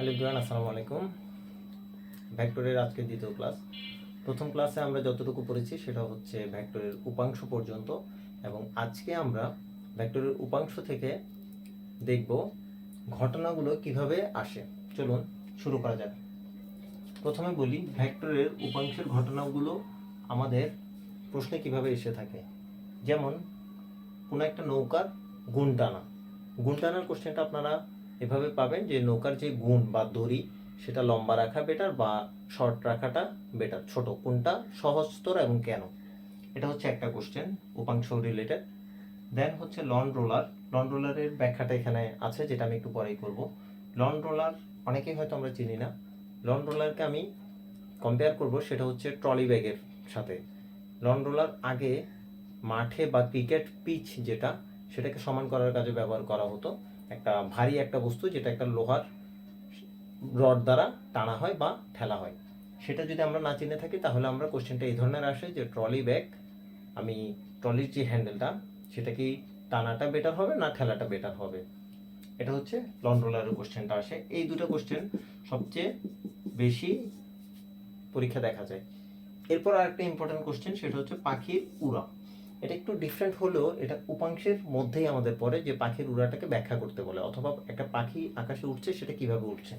Hello বিয়ান আসসালামু আলাইকুম। ভ্যাক্টরের আজকে দ্বিতীয় ক্লাস। প্রথম ক্লাসে আমরা যতটুকু পড়েছি সেটা হচ্ছে ভ্যাক্টরের উপাংশ পর্যন্ত এবং আজকে আমরা ভ্যাক্টরের উপাংশ থেকে দেখব ঘটনাগুলো কীভাবে আসে। চলুন শুরু করা যাক। প্রথমে বলি ভ্যাক্টরের উপাংশের ঘটনাগুলো আমাদের প্রশ্নে কীভাবে এসে থাকে। যেমন, কোনো একটা নৌকার গুণ টানা কোশ্চেনটা আপনারা এভাবে পাবেন যে নৌকার যে গুণ বা দড়ি, সেটা লম্বা রাখা বেটার বা শর্ট রাখাটা বেটার ছোট কোনটা সহজতর এবং কেন? এটা হচ্ছে একটা কোশ্চেন উপাংশ রিলেটেড দেন হচ্ছে লন রোলার লন রোলারের ব্যাখ্যাটা এখানে আছে, যেটা আমি একটু পরেই করব। লন রোলার অনেকেই হয়তো আমরা চিনি না। লন রোলারকে আমি কম্পেয়ার করব, সেটা হচ্ছে ট্রলি ব্যাগের সাথে। লন রোলার আগে মাঠে বা ক্রিকেট পিচ যেটা, সেটাকে সমান করার কাজে ব্যবহার করা হতো। একটা ভারী একটা বস্তু যেটা একটা লোহার রড দ্বারা টানা হয় বা ঠেলা হয়। সেটা যদি আমরা না চিনে থাকি, তাহলে আমরা কোশ্চেনটা এই ধরনের আসে যে ট্রলি ব্যাগ, আমি ট্রলির যে হ্যান্ডেলটা, সেটা কি টানাটা বেটার হবে না ঠেলাটা বেটার হবে? এটা হচ্ছে লন রোলারের কোশ্চেনটা আসে। এই দুটো কোশ্চেন সবচেয়ে বেশি পরীক্ষা দেখা যায়। এরপর আরেকটা ইম্পর্টেন্ট কোশ্চেন সেটা হচ্ছে পাখির উড়া। এটা একটু ডিফারেন্ট হলেও এটা উপাংশের মধ্যেই আমাদের পড়ে যে পাখির উড়াটাকে ব্যাখ্যা করতে বলে, অথবা একটা পাখি আকাশে উঠছে সেটা কীভাবে উঠছে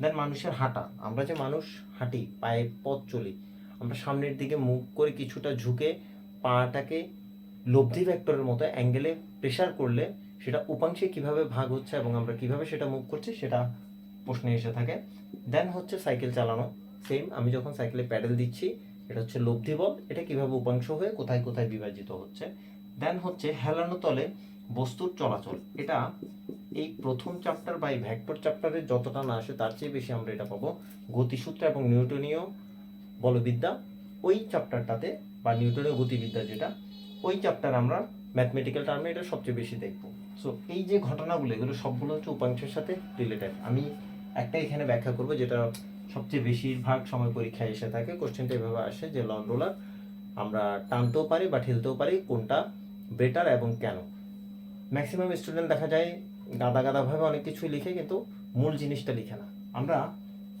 দেন মানুষের হাঁটা, আমরা যে মানুষ হাঁটি, পায়ে পথ চলি, আমরা সামনের দিকে মুখ করে কিছুটা ঝুঁকে পাটাকে লব্ধি ভেক্টরের মতো অ্যাঙ্গেলে প্রেশার করলে সেটা উপাংশে কীভাবে ভাগ হচ্ছে এবং আমরা কীভাবে সেটা মুভ করছি সেটা প্রশ্নে এসে থাকে। দেন হচ্ছে সাইকেল চালানো সেম আমি যখন সাইকেলে প্যাডেল দিচ্ছি এটা হচ্ছে লব্ধি বল এটা কীভাবে উপাংশ হয়ে কোথায় কোথায় বিভাজিত হচ্ছে? দেন হচ্ছে হেলানো তলে বস্তুর চলাচল। এটা এই প্রথম চ্যাপ্টার বা এই ভ্যাক্টর চ্যাপ্টারে যতটা না আসে, তার চেয়ে বেশি আমরা এটা পাবো। গতিসূত্র এবং নিউটনীয় বলবিদ্যা, ওই চ্যাপ্টারটাতে বা নিউটনীয় গতিবিদ্যা যেটা, ওই চ্যাপ্টার আমরা ম্যাথমেটিক্যাল টার্মে এটা সবচেয়ে বেশি দেখব। সো এই যে ঘটনাগুলো, এগুলো সবগুলো হচ্ছে উপাংশের সাথে রিলেটেড আমি একটা এখানে ব্যাখ্যা করব যেটা সবচেয়ে বেশিরভাগ সময় পরীক্ষায় এসে থাকে কোশ্চেনটা এভাবে আসে যে লন রোলার আমরা টানতেও পারি বা ঠেলতেও পারি কোনটা বেটার এবং কেন? ম্যাক্সিমাম স্টুডেন্ট দেখা যায় গাদা গাদাভাবে অনেক কিছুই লিখে কিন্তু মূল জিনিসটা লিখে না। আমরা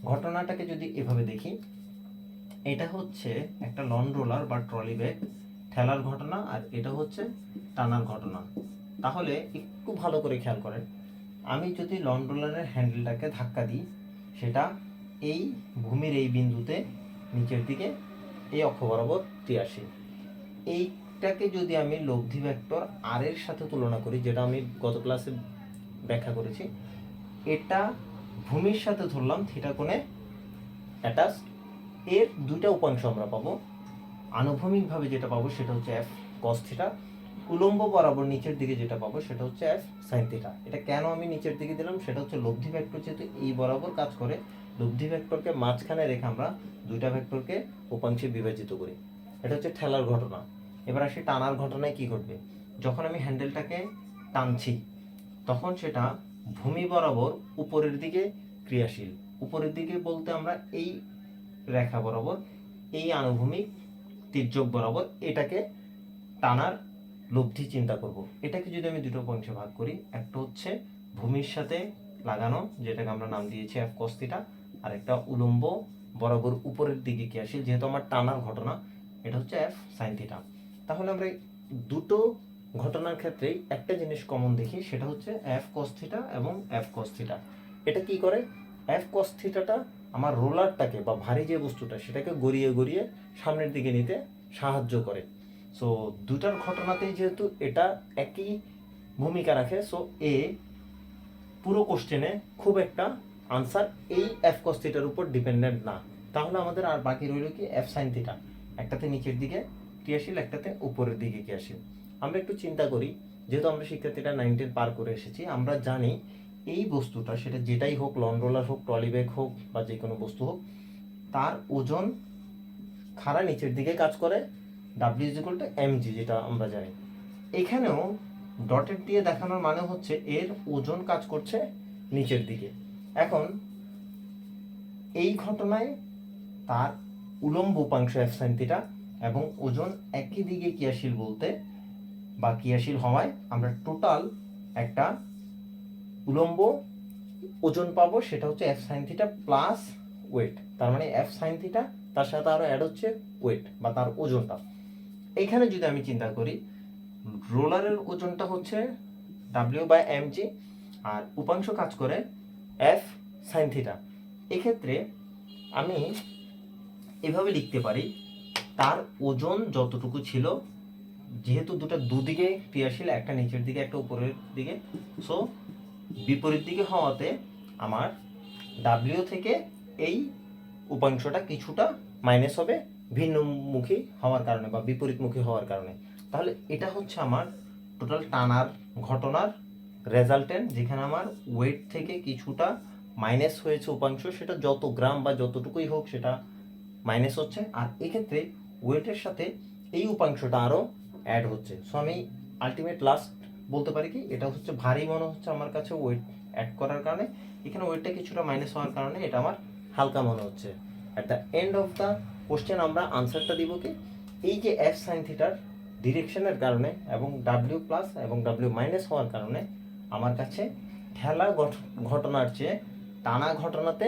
ঘটনাটাকে যদি এভাবে দেখি, এটা হচ্ছে একটা লন রোলার বা ট্রলি ব্যাগ ঠেলার ঘটনা আর এটা হচ্ছে টানার ঘটনা। তাহলে একটু ভালো করে খেয়াল করেন। আমি যদি লন রোলারের হ্যান্ডেলটাকে ধাক্কা দিই, সেটা এই ভূমির এই বিন্দুতে নিচের দিকে এই অক্ষ বরাবর ক্রিয়াশীল এইটাকে যদি আমি লব্ধি ভেক্টর আর এর সাথে তুলনা করি, যেটা আমি গত ক্লাসে ব্যাখ্যা করেছি, এটা ভূমির সাথে ধরলাম থিটা কোণে অ্যাটাচ এর দুইটা উপাংশ আমরা পাবো। আনুভূমিকভাবে যেটা পাবো সেটা হচ্ছে এফ কস থিটা উলম্ব বরাবর নিচের দিকে যেটা পাবো সেটা হচ্ছে এফ সাইন থিটা এটা কেন আমি নিচের দিকে দিলাম? সেটা হচ্ছে লব্ধি ভেক্টর যেহেতু এই বরাবর কাজ করে লব্ধি ভেক্টরকে মাঝখানে রেখে আমরা দুইটা ভেক্টরকে উপাংশে বিভাজিত করি। এটা হচ্ছে ঠেলার ঘটনা। এবার আসি টানার ঘটনায় কি ঘটবে? যখন আমি হ্যান্ডেলটাকে টানছি, তখন সেটা ভূমি বরাবর উপরের দিকে ক্রিয়াশীল। উপরের দিকে বলতে আমরা এই রেখা বরাবর, এই আনুভূমিক তির্যক বরাবর এটাকে টানার লব্ধি চিন্তা করব। এটাকে যদি আমি দুটো অংশে ভাগ করি, একটা হচ্ছে ভূমির সাথে লাগানো, যেটাকে আমরা নাম দিয়েছি এফ কস্তিটা আর একটা উলম্ব বরাবর উপরের দিকে কি ক্রিয়াশীল যেহেতু আমার টানার ঘটনা, এটা হচ্ছে এফ সাইন থিটা তাহলে আমরা দুটো ঘটনার ক্ষেত্রেই একটা জিনিস কমন দেখি, সেটা হচ্ছে এফ কস্থিটা এবং এফ কস্থিটা এটা কি করে? এফ কস্থিটাটা আমার রোলারটাকে বা ভারী যে বস্তুটা, সেটাকে গড়িয়ে গড়িয়ে সামনের দিকে নিতে সাহায্য করে। সো দুটার ঘটনাতেই যেহেতু এটা একই ভূমিকা রাখে সো এ পুরো কোশ্চেনে খুব একটা আনসার এই এফ কস্থিটার উপর ডিপেন্ডেন্ট না। তাহলে আমাদের আর বাকি রইল কি এফ সাইন থিটা একটাতে নিচের দিকে ক্রিয়াশীল একটাতে উপরের দিকে ক্রিয়াশীল আমরা একটু চিন্তা করি, যেহেতু আমরা শিক্ষার্থীরা নাইনটিন পার করে এসেছি, আমরা জানি এই বস্তুটা, সেটা যেটাই হোক লন রোলার হোক ট্রলি ব্যাগ হোক বা যে কোনো বস্তু হোক, তার ওজন খাড়া নিচের দিকে কাজ করে W is equal to M G যেটা আমরা জানি। এখানেও ডটেড দিয়ে দেখানোর মানে হচ্ছে এর ওজন কাজ করছে নিচের দিকে। এখন এই ঘটনায় তার উলম্ব উপাংশ সাইন এবং ওজন একই দিকে ক্রিয়াশীল বলতে বা ক্রিয়াশীল হওয়ায় আমরা টোটাল একটা উলম্ব ওজন পাবো, সেটা হচ্ছে F sine theta plus weight. তার মানে এফ সাইন থিটা তার সাথে আরও অ্যাড হচ্ছে ওয়েট বা তার ওজনটা। এইখানে যদি আমি চিন্তা করি, রোলারের ওজনটা হচ্ছে ডাব্লিউ বাই এম জি আর উপাংশ কাজ করে এফ সাইন থিটা এক্ষেত্রে আমি এভাবে লিখতে পারি, তার ওজন যতটুকু ছিল, যেহেতু দুটো দুদিকে ক্রিয়াশীল, একটা নিচের দিকে, একটা উপরের দিকে সো বিপরীত দিকে হওয়াতে আমার ডাব্লিউ থেকে এই উপাংশটা কিছুটা মাইনাস হবে, ভিন্নমুখী হওয়ার কারণে বা বিপরীতমুখী হওয়ার কারণে। তাহলে এটা হচ্ছে আমার টোটাল টানার ঘটনার রেজাল্টেন্ট যেখানে আমার ওয়েট থেকে কিছুটা মাইনাস হয়েছে উপাংশ, সেটা যত গ্রাম বা যতটুকুই হোক সেটা মাইনাস হচ্ছে। আর এক্ষেত্রে ওয়েটের সাথে এই উপাংশটা আরও অ্যাড হচ্ছে। সো আমি আলটিমেট লাস্ট বলতে পারি কি, এটা হচ্ছে ভারী মনে হচ্ছে আমার কাছে ওয়েট অ্যাড করার কারণে। এখানে ওয়েটটা কিছুটা মাইনাস হওয়ার কারণে এটা আমার হালকা মনে হচ্ছে। At the end of the question আমরা আনসারটা দিব কি, এই যে এফ সাইন থিটার ডিরেকশনের কারণে এবং ডাব্লিউ প্লাস এবং ডাব্লিউ মাইনাস হওয়ার কারণে আমার কাছে ঠেলা ঘটনার চেয়ে টানা ঘটনাতে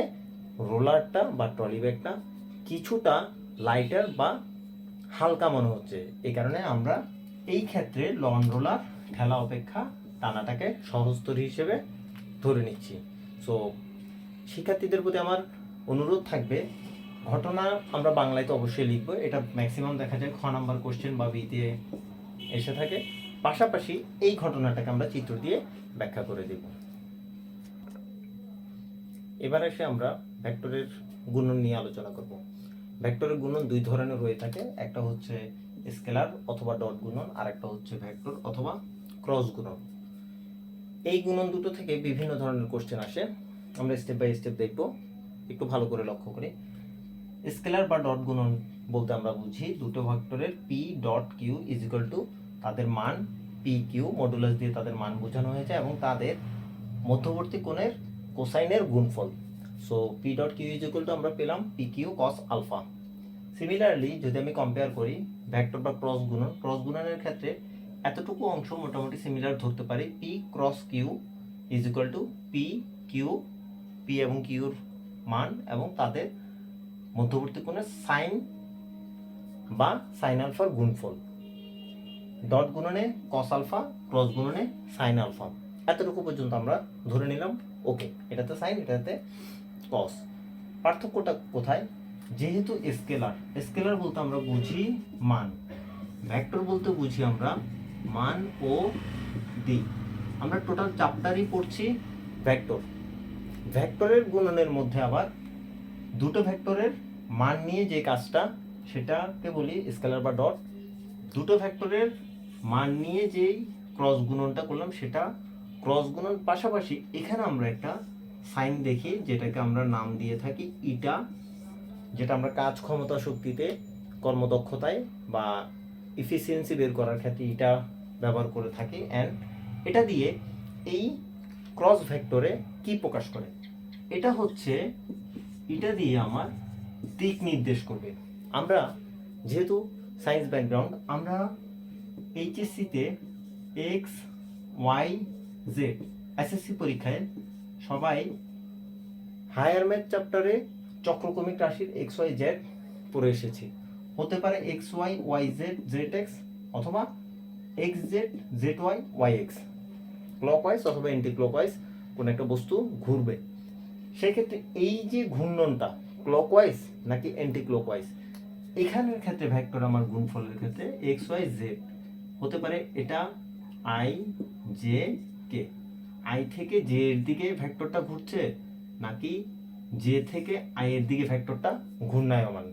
রোলারটা বা ট্রলি ব্যাগটা কিছুটা লাইটার বা হালকা মনে হচ্ছে। এই কারণে আমরা এই ক্ষেত্রে লন রোলার ঠেলা অপেক্ষা টানাটাকে সহজতর হিসেবে ধরে নিচ্ছি। সো শিক্ষার্থীদের প্রতি আমার অনুরোধ থাকবে, ঘটনা আমরা বাংলায় তো অবশ্যই লিখব, এটা ম্যাক্সিমাম দেখা যায় খ নাম্বার কোশ্চেন বা বিতে এসে থাকে। পাশাপাশি এই ঘটনাটাকে আমরা চিত্র দিয়ে ব্যাখ্যা করে দেব। এবার এসে আমরা ভেক্টরের গুণন নিয়ে আলোচনা করব। ভেক্টরের গুণন দুই ধরনের হয়ে থাকে, একটা হচ্ছে স্কেলার অথবা ডট গুণন আর একটা হচ্ছে ভেক্টর অথবা ক্রস গুণন। এই গুণন দুটো থেকে বিভিন্ন ধরনের কোশ্চেন আসে। আমরা স্টেপ বাই স্টেপ দেখব, একটু ভালো করে লক্ষ্য করি। স্কেলার বা ডট গুণন বলতে আমরা বুঝি দুটো ভেক্টরের P dot Q is to তাদের মান পি কিউ মডুলাস দিয়ে তাদের মান বোঝানো হয়েছে এবং তাদের মধ্যবর্তী কোণের কোসাইনের গুণফল। So P dot Q is equal to আমরা পেলাম P Q cos alpha similarly যদি আমি কম্পেয়ার করি ভেক্টর বা ক্রস গুণন ক্রস গুণনের ক্ষেত্রে এতটুকু অংশ মোটামুটি সিমিলার ধরতে পারি। P cross Q is equal to P Q P এবং কিউর মান এবং তাদের মধ্যবর্তী কোণের সাইন বা সাইন আলফার গুণফল। ডট গুণনে কস আলফা ক্রস গুণনে সাইন আলফা এতটুকু পর্যন্ত আমরা ধরে নিলাম। ওকে এটাতে সাইন এটাতে কস পার্থক্যটা কোথায়? যেহেতু স্কেলার স্কেলার বলতে আমরা বুঝি মান। ভেক্টর বলতে বুঝি আমরা মান ও দিক আমরা টোটাল চ্যাপ্টারই পড়ছি ভেক্টর। ভেক্টরের গুণনের মধ্যে আবার দুটো ভেক্টরের মান নিয়ে যে কাজটা, সেটাকে বলি স্কেলার বা ডট দুটো ফ্যাক্টরের মান নিয়ে যেই ক্রস গুণনটা করলাম, সেটা ক্রস গুণন পাশাপাশি এখানে আমরা একটা সাইন দেখি, যেটাকে আমরা নাম দিয়ে থাকি ইটা যেটা আমরা কাজ ক্ষমতা শক্তিতে, কর্মদক্ষতায় বা ইফিসিয়েন্সি বের করার ক্ষেত্রে এটা ব্যবহার করে থাকি। অ্যান্ড এটা দিয়ে এই ক্রস ভেক্টরে কি প্রকাশ করে? এটা হচ্ছে, এটা দিয়ে আমার দিক নির্দেশ করবে। আমরা যেহেতু সায়েন্স ব্যাকগ্রাউন্ড, আমরা এইচএসসিতে এক্স ওয়াই জেড এসএসসি পরীক্ষায় সবাই হায়ার ম্যাথ চ্যাপ্টারে চক্রক্রমিক রাশির এক্স ওয়াই জেড পড়ে এসেছি। হতে পারে X Y Y Z Z X অথবা X Z Z Y Y X clockwise অথবা এন্টি ক্লকওয়াইজ কোনো একটা বস্তু ঘুরবে। সেক্ষেত্রে এই যে ঘূর্ণনটা ক্লকওয়াইজ নাকি অ্যান্টি ক্লকওয়াইজ এখানের ক্ষেত্রে ভেক্টর আমার গুণফলের ক্ষেত্রে এক্স ওয়াই জেড হতে পারে এটা আই জে কে আই থেকে জে এর দিকে ভ্যাক্টরটা ঘুরছে নাকি জে থেকে আই এর দিকে ভেক্টরটা ঘূর্ণায়মান?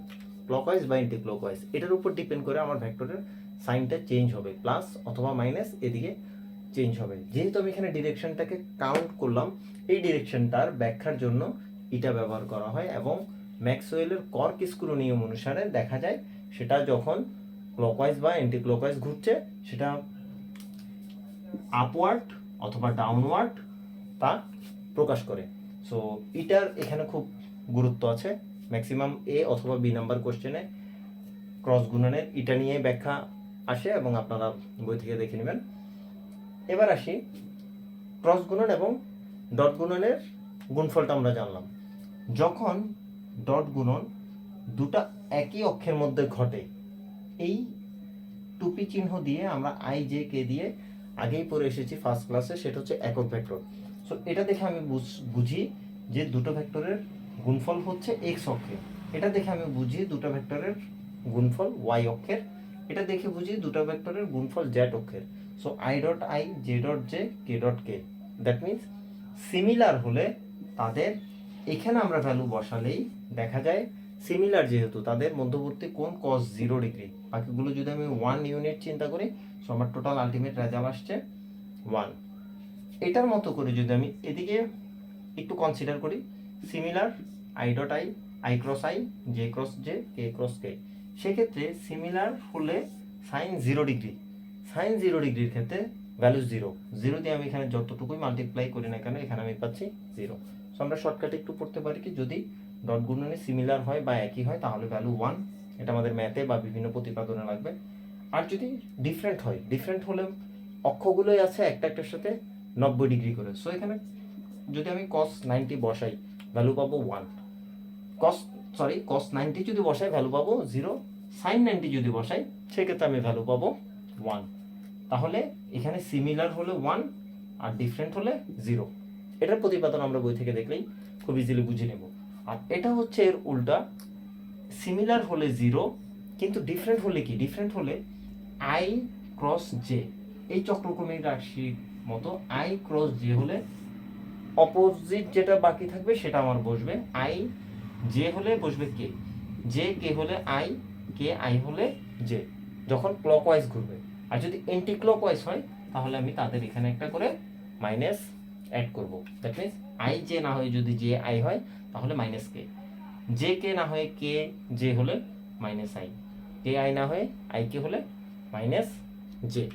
ক্লকওয়াইজ বা অ্যান্টি ক্লকওয়াইজ এটার উপর ডিপেন্ড করে আমার ভ্যাক্টরের সাইনটা চেঞ্জ হবে। প্লাস অথবা মাইনাস এদিকে চেঞ্জ হবে। যেহেতু আমি এখানে ডিরেকশনটাকে কাউন্ট করলাম, এই ডিরেকশনটার ব্যাখ্যার জন্য এটা ব্যবহার করা হয় এবং ম্যাক্সওয়েলের কর্ক স্ক্রু নিয়ম অনুসারে দেখা যায় সেটা যখন ক্লকওয়াইজ বা অ্যান্টি ক্লকওয়াইজ ঘুরছে, সেটা আপওয়ার্ড অথবা ডাউনওয়ার্ড তা প্রকাশ করে। সো এটার এখানে খুব গুরুত্ব আছে। ম্যাক্সিমাম এ অথবা বি নাম্বার কোশ্চেনে ক্রস গুণনের এটা নিয়ে ব্যাখ্যা আসে এবং আপনারা বই থেকে দেখে নেবেন। এবার আসি ক্রস গুণন এবং ডট গুণনের গুণফলটা আমরা জানলাম। যখন ডট গুণন দুটা একই অক্ষের মধ্যে ঘটে। এই টুপি চিহ্ন দিয়ে আমরা আই জে কে দিয়ে আগেই পড়ে এসেছি ফার্স্ট ক্লাসে সেটা হচ্ছে একক ভেক্টর। সো এটা দেখে আমি বুঝ- যে দুটো ভেক্টরের গুণফল হচ্ছে এক্স অক্ষে। এটা দেখে আমি বুঝি দুটো ভেক্টরের গুণফল ওয়াই অক্ষের। এটা দেখে বুঝি দুটো ভেক্টরের গুণফল জেড অক্ষের। So I dot I J dot J K dot K that means similar হলে তাদের এখানে আমরা ভ্যালু বসালেই দেখা যায় সিমিলার যেহেতু, তাদের মধ্যবর্তী কোণ কস জিরো ডিগ্রি বাকিগুলো যদি আমি ওয়ান ইউনিট চিন্তা করি সো আমার টোটাল আলটিমেট রেজাল্ট আসছে ওয়ান এটার মতো করে যদি আমি এদিকে একটু কনসিডার করি similar I dot I I cross I J cross J K cross K সেক্ষেত্রে সিমিলার হলে sine zero degree sine zero ডিগ্রির ক্ষেত্রে ভ্যালু জিরো জিরো দিয়ে আমি এখানে যতটুকুই মাল্টিপ্লাই করি না কেন, এখানে আমি পাচ্ছি জিরো সো আমরা শর্টকাটে একটু পড়তে পারি কি, যদি ডট গুণনে সিমিলার হয় বা একই হয়, তাহলে ভ্যালু ওয়ান এটা আমাদের ম্যাথে বা বিভিন্ন প্রতিপাদনে লাগবে। আর যদি ডিফারেন্ট হয় ডিফারেন্ট হলে অক্ষগুলোই আছে একটা একটার সাথে নব্বই ডিগ্রি করে। সো এখানে যদি আমি কস নাইনটি বসাই ভ্যালু পাবো one cos sorry cos ninety যদি বসাই ভ্যালু পাবো জিরো সাইন নাইনটি যদি বসাই, সেক্ষেত্রে আমি ভ্যালু পাবো ওয়ান তাহলে এখানে সিমিলার হলে ওয়ান আর ডিফারেন্ট হলে জিরো এটার প্রতিপাদন আমরা বই থেকে দেখলেই খুব ইজিলি বুঝে নেব। আর এটা হচ্ছে এর উল্টা। সিমিলার হলে জিরো কিন্তু ডিফারেন্ট হলে কি? ডিফারেন্ট হলে আই ক্রস জে এই চক্রক্রমিক রাশির মতো আই ক্রস জে হলে অপোজিট যেটা বাকি থাকবে সেটা আমার বসবে। আই জে হলে বসবে কে জে কে হলে আই কে আই হলে জে যখন ক্লকওয়াইজ ঘুরবে। আর যদি এন্টি ক্লকওয়াইজ হয়, তাহলে আমি তাদের এখানে একটা করে মাইনাস অ্যাড করব। দ্যাট মিনস আই জে না হয়ে যদি জে আই হয়, তাহলে মাইনাস কে জে কে না হয়ে কে জে হলে মাইনাস আই কে আই না হয়ে আই কে হলে মাইনাস জে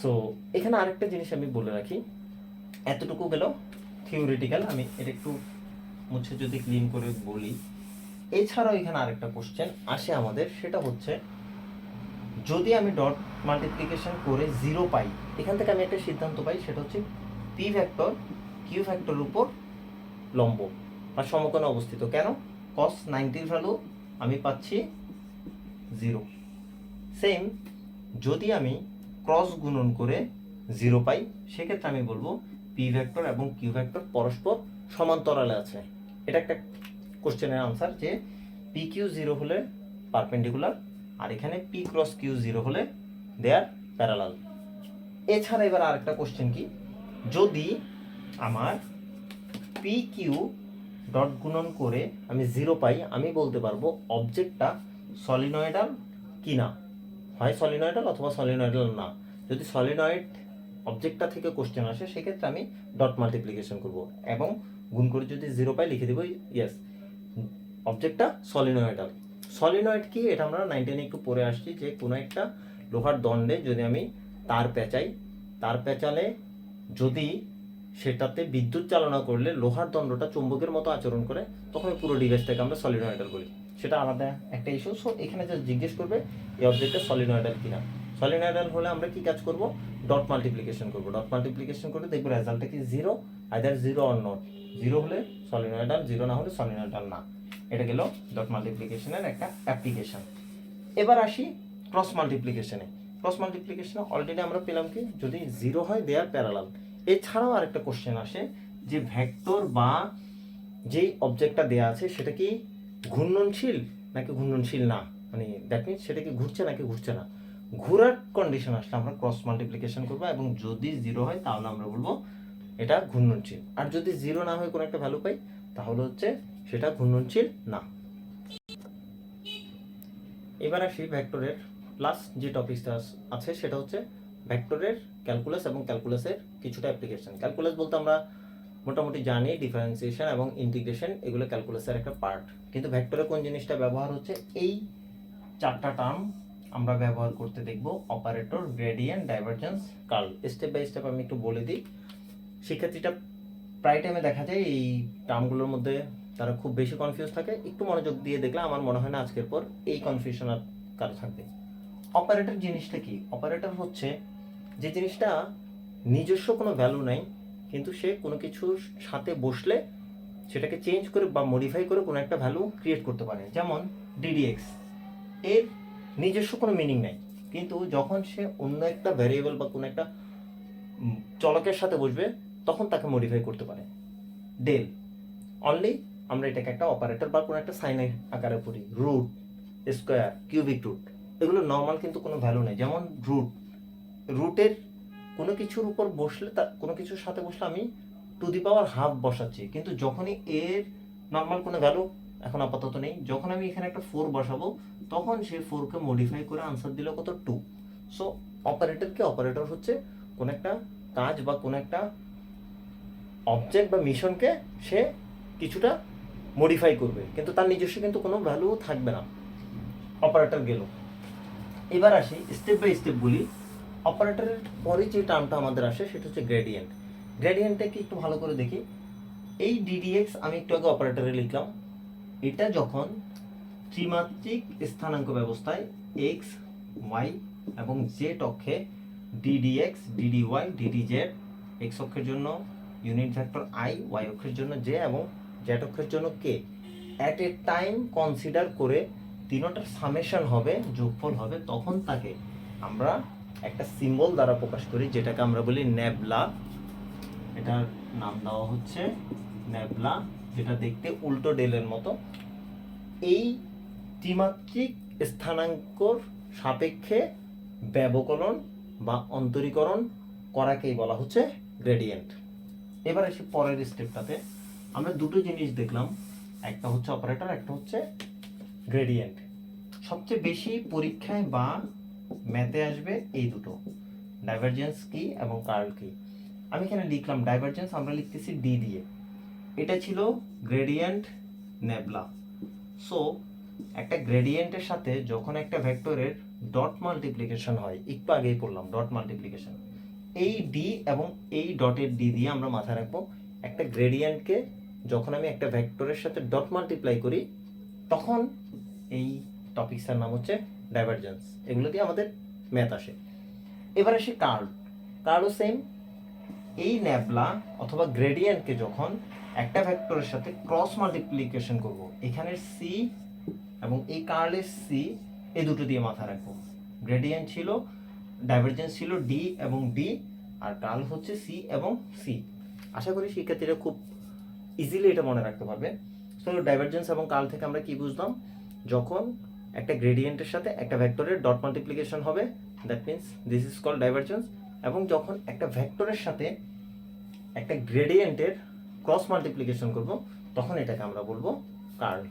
সো এখানে আরেকটা জিনিস আমি বলে রাখি। এতটুকু গেল থিওরিটিক্যাল আমি এটা একটু মুছে যদি ক্লিন করে বলি। এছাড়াও এখানে আরেকটা কোশ্চেন আসে আমাদের, সেটা হচ্ছে, যদি আমি ডট মাল্টিপ্লিকেশন করে জিরো পাই, এখান থেকে আমি একটা সিদ্ধান্ত পাই, সেটা হচ্ছে পি ভেক্টর কিউ ভেক্টরের উপর লম্ব বা সমকোণে অবস্থিত। কেন? কস নাইনটির ভ্যালু আমি পাচ্ছি জিরো সেম যদি আমি ক্রস গুণন করে জিরো পাই, সেক্ষেত্রে আমি বলব পি ভেক্টর এবং কিউ ভেক্টর পরস্পর সমান্তরালে আছে। এটা একটা কোশ্চেনের আনসার যে পি কিউ জিরো হলে পারপেন্ডিকুলার আর এখানে পি ক্রস কিউ জিরো হলে দেয়ার প্যারালাল এছাড়া এবার আরেকটা কোশ্চেন কি? যদি আমার পি কিউ ডট গুণন করে আমি জিরো পাই, আমি বলতে পারব অবজেক্টটা সলিনয়েডাল কি না হয় সলিনয়েডাল অথবা সলিনয়েডাল না? যদি সলিনয়েড অবজেক্টটা থেকে কোশ্চেন আসে, সেক্ষেত্রে আমি ডট মাল্টিপ্লিকেশন করব এবং গুণ করে যদি জিরো পাই, লিখে দেবো ইয়েস অবজেক্টটা সলিনয়েডাল সলিনয়েড কি? এটা আমরা নাইনটিনে একটু পরে আসছি যে কোনো একটা লোহার দণ্ডে যদি আমি তার পেঁচাই, তার পেঁচালে যদি সেটাতে বিদ্যুৎ চালনা করলে লোহার দণ্ডটা চুম্বকের মতো আচরণ করে, তখন পুরো ডিভাইসটাকে আমরা সলিনয়েডাল বলি। সেটা আলাদা একটা ইস্যু সো এখানে যা জিজ্ঞেস করবে এই অবজেক্টটা সলিনয়েডাল কিনা। সলিনয়েডাল হলে আমরা কি কাজ করব? ডট মাল্টিপ্লিকেশন করব। ডট মাল্টিপ্লিকেশন করে দেখব রেজাল্টটা কি zero either zero or not zero হলে সলিনয়েডাল জিরো না হলে সলিনয়েডাল না। এটা গেল ডট মাল্টিপ্লিকেশনের একটা অ্যাপ্লিকেশন এবার আসি ক্রস মাল্টিপ্লিকেশনে ক্রস মাল্টিপ্লিকেশনে অলরেডি আমরা পেলাম কি? যদি জিরো হয় দেয়ার প্যারালাল এছাড়াও আরেকটা কোশ্চেন আসে, যে ভেক্টর বা যেই অবজেক্টটা দেয়া আছে সেটা কি ঘূর্ণনশীল নাকি ঘূর্ণনশীল না? মানে দ্যাট মিনস সেটা কি ঘুরছে নাকি ঘুরছে না? ঘোরার কন্ডিশন আসলে আমরা ক্রস মাল্টিপ্লিকেশন করব এবং যদি জিরো হয় তাহলে আমরা বলব এটা ঘূর্ণনশীল। আর যদি জিরো না হয় কোনো একটা ভ্যালু পাই, তাহলে হচ্ছে সেটা ঘূর্ণনশীল না। এবার আসি ভেক্টরের প্লাস যে টপিকটা আছে, সেটা হচ্ছে ভেক্টরের ক্যালকুলাস এবং ক্যালকুলাসের কিছুটা অ্যাপ্লিকেশন ক্যালকুলাস বলতে আমরা মোটামুটি জানি ডিফারেন্সিয়েশন এবং ইন্টিগ্রেশন এগুলো ক্যালকুলাসের একটা পার্ট কিন্তু ভেক্টরে কোন জিনিসটা ব্যবহার হচ্ছে? এই চারটা টার্ম আমরা ব্যবহার করতে দেখব operator gradient divergence curl step by step আমি একটু বলে দিই। শিক্ষার্থীটা প্রায় টাইমে দেখা যায় এই টার্মগুলোর মধ্যে তারা খুব বেশি কনফিউজ থাকে। একটু মনোযোগ দিয়ে দেখলে আমার মনে হয় না আজকের পর এই কনফিউশন আর কারও থাকবে। অপারেটর জিনিসটা কি? অপারেটর হচ্ছে যে জিনিসটা নিজস্ব কোনো ভ্যালু নাই, কিন্তু সে কোনো কিছুর সাথে বসলে সেটাকে চেঞ্জ করে বা মডিফাই করে কোনো একটা ভ্যালু ক্রিয়েট করতে পারে। যেমন ডিডিএক্স এর নিজস্ব কোনো মিনিং নাই। কিন্তু যখন সে অন্য একটা ভ্যারিয়েবল বা কোনো একটা চলকের সাথে বসবে, তখন তাকে মডিফাই করতে পারে। ডেল অনলি আমরা এটাকে একটা অপারেটর বা কোনো একটা সাইন আকারে পড়ি। রুট স্কোয়ার কিউবিক রুট এগুলো নর্মাল কিন্তু কোনো ভ্যালু নেই। যেমন রুট রুটের কোনো কিছুর উপর বসলে তা কোনো কিছুর সাথে বসলে আমি টু দি পাওয়ার হাফ বসাচ্ছি। কিন্তু যখনই এর নর্মাল কোনো ভ্যালু এখন আপাতত নেই, যখন আমি এখানে একটা ফোর বসাবো, তখন সে ফোরকে মডিফাই করে আনসার দিল কত টু সো অপারেটরকে অপারেটর হচ্ছে কোন একটা কাজ বা কোন একটা অবজেক্ট বা মিশনকে সে কিছুটা মডিফাই করবে। কিন্তু তার নিজস্ব কিন্তু কোনো ভ্যালু থাকবে না। অপারেটর গেল। এবার আসি স্টেপ বাই স্টেপ বলি। অপারেটরের পরে যে টার্মটা আমাদের আসে, সেটা হচ্ছে গ্রেডিয়েন্ট গ্রেডিয়েন্টটাকে একটু ভালো করে দেখি। এই ডিডিএক্স আমি একটু আগে অপারেটরে লিখলাম। এটা যখন ত্রিমাত্রিক স্থানাঙ্ক ব্যবস্থায় এক্স ওয়াই এবং জেড অক্ষে d d x d d y d d z X অক্ষের জন্য ইউনিট ভেক্টর আই ওয়াই অক্ষের জন্য জে এবং জেড অক্ষের জন্য K at a time consider করে তিনোটার সামেশন হবে, যোগফল হবে, তখন তাকে আমরা একটা সিম্বল দ্বারা প্রকাশ করি, যেটাকে আমরা বলি নেবলা। এটার নাম দেওয়া হচ্ছে নেবলা, যেটা দেখতে উল্টো ডেলের মতো। এই ত্রিমাত্রিক স্থানাঙ্কর সাপেক্ষে ব্যবকলন বা অন্তরীকরণ করাকেই বলা হচ্ছে গ্রেডিয়েন্ট এবার এসে পরের স্টেপটাতে আমরা দুটো জিনিস দেখলাম। একটা হচ্ছে অপারেটর একটা হচ্ছে গ্রেডিয়েন্ট সবচেয়ে বেশি পরীক্ষায় বা ম্যাথে আসবে এই দুটো। ডাইভারজেন্স কি এবং কার্ল কি? আমি এখানে লিখলাম ডাইভারজেন্স আমরা লিখতেছি ডি দিয়ে। এটা ছিল গ্রেডিয়েন্ট নেবলা সো একটা গ্রেডিয়েন্টের সাথে যখন একটা ভেক্টরের ডট মাল্টিপ্লিকেশন হয়, একটু আগেই পড়লাম ডট মাল্টিপ্লিকেশন এই ডি এবং এই ডটের ডি দিয়ে আমরা মাথায় রাখব, একটা গ্রেডিয়েন্টকে যখন আমি একটা ভেক্টরের সাথে ডট মাল্টিপ্লাই করি, তখন এই টপিকসের নাম হচ্ছে ডাইভারজেন্স এগুলো দিয়ে আমাদের ম্যাথ আসে। এবার আসি কার্ল কার্লও সেম এই ন্যাবলা অথবা গ্রেডিয়েন্টকে যখন একটা ভেক্টরের সাথে ক্রস মাল্টিপ্লিকেশন করব এখানের সি এবং এই কার্লের সি এই দুটো দিয়ে মাথা রাখব। গ্রেডিয়েন্ট ছিল ডাইভারজেন্স ছিল ডি এবং ডি আর কার্ল হচ্ছে সি এবং সি আশা করি শিক্ষার্থীরা খুব ইজিলি এটা মনে রাখতে পারবে। সো ডাইভারজেন্স এবং কার্ল থেকে আমরা কি বুঝলাম? যখন একটা গ্রেডিয়েন্টের সাথে একটা ভেক্টরের ডট মাল্টিপ্লিকেশন হবে। That means this is call divergence এবং যখন একটা ভেক্টরের সাথে একটা গ্রেডিয়েন্টের ক্রস মাল্টিপ্লিকেশন করব, তখন এটাকে আমরা বলব কার্ল